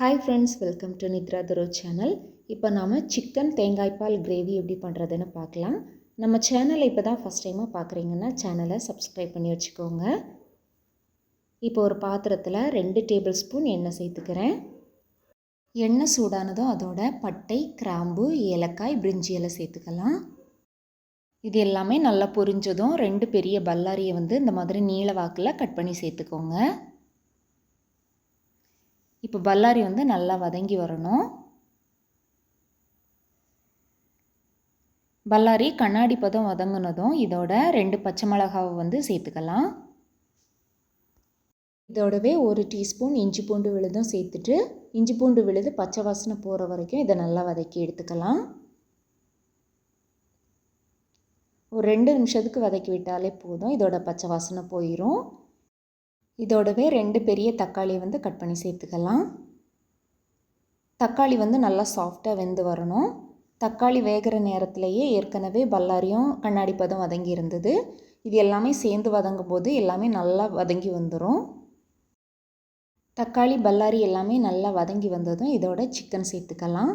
Hi friends welcome to Nithra துரோ channel இப்போ நாம் chicken தேங்காய்பால் gravy எப்படி பண்ணுறதுன்னு பார்க்கலாம். நம்ம சேனலை இப்போ தான் ஃபஸ்ட் டைமாக பார்க்குறீங்கன்னா சேனலை சப்ஸ்கிரைப் பண்ணி வச்சுக்கோங்க. இப்போ ஒரு பாத்திரத்தில் ரெண்டு டேபிள் ஸ்பூன் எண்ணெய் சேர்த்துக்கிறேன். எண்ணெய் சூடானதும் அதோட பட்டை கிராம்பு ஏலக்காய் பிரிஞ்சி இலை சேர்த்துக்கலாம். இது எல்லாமே நல்லா பொரிஞ்சதும் ரெண்டு பெரிய பல்லாரியை வந்து இந்த மாதிரி நீள வாக்கில் கட் பண்ணி சேர்த்துக்கோங்க. இப்போ பல்லாரி வந்து நல்லா வதங்கி வரணும். பல்லாரி கண்ணாடி பதம் வதங்கினதும் இதோட ரெண்டு பச்சை மிளகாவை வந்து சேர்த்துக்கலாம். இதோடவே ஒரு டீஸ்பூன் இஞ்சி பூண்டு விழுதும் சேர்த்துட்டு இஞ்சி பூண்டு விழுது பச்சை வாசனை போகிற வரைக்கும் இதை நல்லா வதக்கி எடுத்துக்கலாம். ஒரு ரெண்டு நிமிஷத்துக்கு வதக்கி விட்டாலே போதும் இதோட பச்சை வாசனை போயிடும் இதோடவே ரெண்டு பெரிய தக்காளி வந்து கட் பண்ணி சேர்த்துக்கலாம். தக்காளி வந்து நல்லா சாஃப்டாக வெந்து வரணும். தக்காளி வேகிற நேரத்திலேயே ஏற்கனவே பல்லாரியும் கண்ணாடி பதம் வதங்கி இருந்தது. இது எல்லாமே சேர்ந்து வதங்கும் போது எல்லாமே நல்லா வதங்கி வந்துடும் தக்காளி பல்லாரி எல்லாமே நல்லா வதங்கி வந்ததும் இதோட சிக்கன் சேர்த்துக்கலாம்.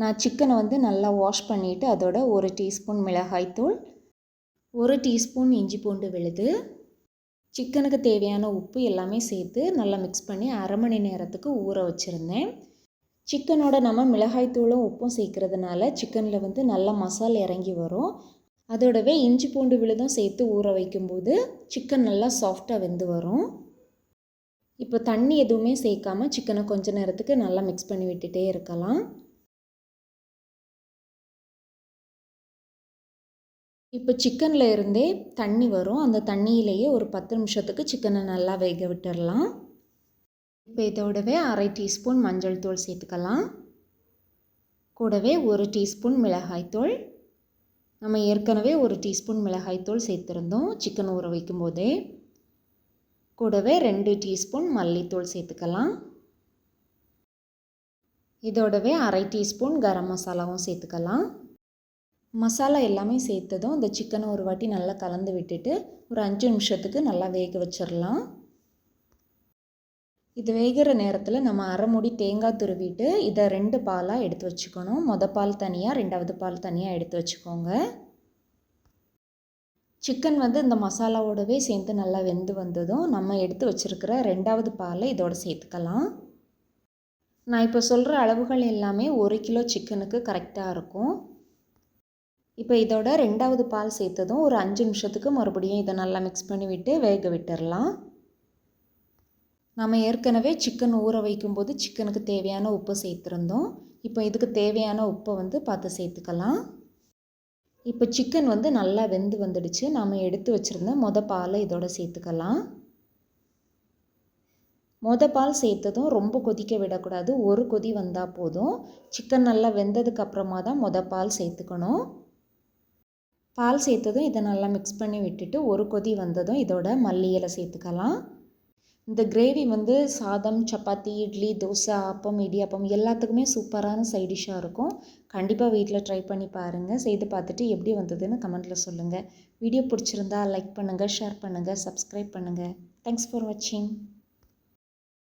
நான் சிக்கனை வந்து நல்லா வாஷ் பண்ணிவிட்டு அதோட ஒரு டீஸ்பூன் மிளகாய்த்தூள் ஒரு டீஸ்பூன் இஞ்சி பூண்டு விழுது. சிக்கனுக்கு தேவையான உப்பு எல்லாமே சேர்த்து நல்லா மிக்ஸ் பண்ணி அரை மணி நேரத்துக்கு ஊற வச்சுருந்தேன். சிக்கனோட நம்ம மிளகாய்த்தூளும் உப்பும் சேர்க்குறதுனால சிக்கனில் வந்து நல்லா மசாலா இறங்கி வரும். அதோடவே இஞ்சி பூண்டு விழுதும் சேர்த்து ஊற வைக்கும்போது சிக்கன் நல்லா சாஃப்டாக வெந்து வரும். இப்போ தண்ணி எதுவுமே சேர்க்காமல் சிக்கனை கொஞ்ச நேரத்துக்கு நல்லா மிக்ஸ் பண்ணி விட்டுட்டே இருக்கலாம். இப்போ சிக்கனில் இருந்தே தண்ணி வரும். அந்த தண்ணியிலேயே ஒரு பத்து நிமிஷத்துக்கு சிக்கனை நல்லா வேக விட்டுடலாம் இப்போ இதோடவே அரை டீஸ்பூன் மஞ்சள் தூள் சேர்த்துக்கலாம். கூடவே ஒரு டீஸ்பூன் மிளகாய்த்தூள் நம்ம ஏற்கனவே ஒரு டீஸ்பூன் மிளகாய்த்தூள் சேர்த்துருந்தோம் சிக்கன் ஊற வைக்கும் போதே கூடவே ரெண்டு டீஸ்பூன் மல்லித்தூள் சேர்த்துக்கலாம். இதோடவே அரை டீஸ்பூன் கரம் மசாலாவும் சேர்த்துக்கலாம். மசாலா எல்லாமே சேர்த்ததும் இந்த சிக்கனை ஒரு வாட்டி நல்லா கலந்து விட்டுட்டு ஒரு அஞ்சு நிமிஷத்துக்கு நல்லா வேக வச்சிடலாம் இது வேகிற நேரத்தில் நம்ம அரை மூடி தேங்காய் துருவிட்டு இதை ரெண்டு பாலாக எடுத்து வச்சுக்கணும். மொதல் பால் தனியாக ரெண்டாவது பால் தனியாக எடுத்து வச்சுக்கோங்க. சிக்கன் வந்து இந்த மசாலாவோடவே சேர்ந்து நல்லா வெந்து வந்ததும் நம்ம எடுத்து வச்சுருக்கிற ரெண்டாவது பாலை இதோட சேர்த்துக்கலாம். நான் இப்போ சொல்கிற அளவுகள் எல்லாமே ஒரு கிலோ சிக்கனுக்கு கரெக்டாக இருக்கும். இப்போ இதோட ரெண்டாவது பால் சேர்த்ததும் ஒரு அஞ்சு நிமிஷத்துக்கு மறுபடியும் இதை நல்லா மிக்ஸ் பண்ணி விட்டு வேக விட்டுடலாம் நம்ம ஏற்கனவே சிக்கன் ஊற வைக்கும்போது சிக்கனுக்கு தேவையான உப்பு சேர்த்துருந்தோம். இப்போ இதுக்கு தேவையான உப்பை வந்து பார்த்து சேர்த்துக்கலாம். இப்போ சிக்கன் வந்து நல்லா வெந்து வந்துடுச்சு. நாம் எடுத்து வச்சுருந்த மொத பாலை இதோட சேர்த்துக்கலாம். மொத பால் சேர்த்ததும் ரொம்ப கொதிக்க விடக்கூடாது. ஒரு கொதி வந்தால் போதும். சிக்கன் நல்லா வெந்ததுக்கு அப்புறமா தான் மொத பால் சேர்த்துக்கணும். பால் சேர்த்ததும் இதை நல்லா மிக்ஸ் பண்ணி விட்டுட்டு ஒரு கொதி வந்ததும் இதோட மல்லி இலை சேர்த்துக்கலாம். இந்த கிரேவி வந்து சாதம் சப்பாத்தி இட்லி தோசை ஆப்பம் இடியாப்பம் எல்லாத்துக்குமே சூப்பரான சைடிஷ்ஷாக இருக்கும். கண்டிப்பாக வீட்டில் ட்ரை பண்ணி பாருங்கள் செய்து பார்த்துட்டு எப்படி வந்ததுன்னு கமெண்ட்டில் சொல்லுங்கள் வீடியோ பிடிச்சிருந்தா லைக் பண்ணுங்கள் ஷேர் பண்ணுங்கள் சப்ஸ்கிரைப் பண்ணுங்கள் தேங்க்ஸ் ஃபார் வாட்சிங்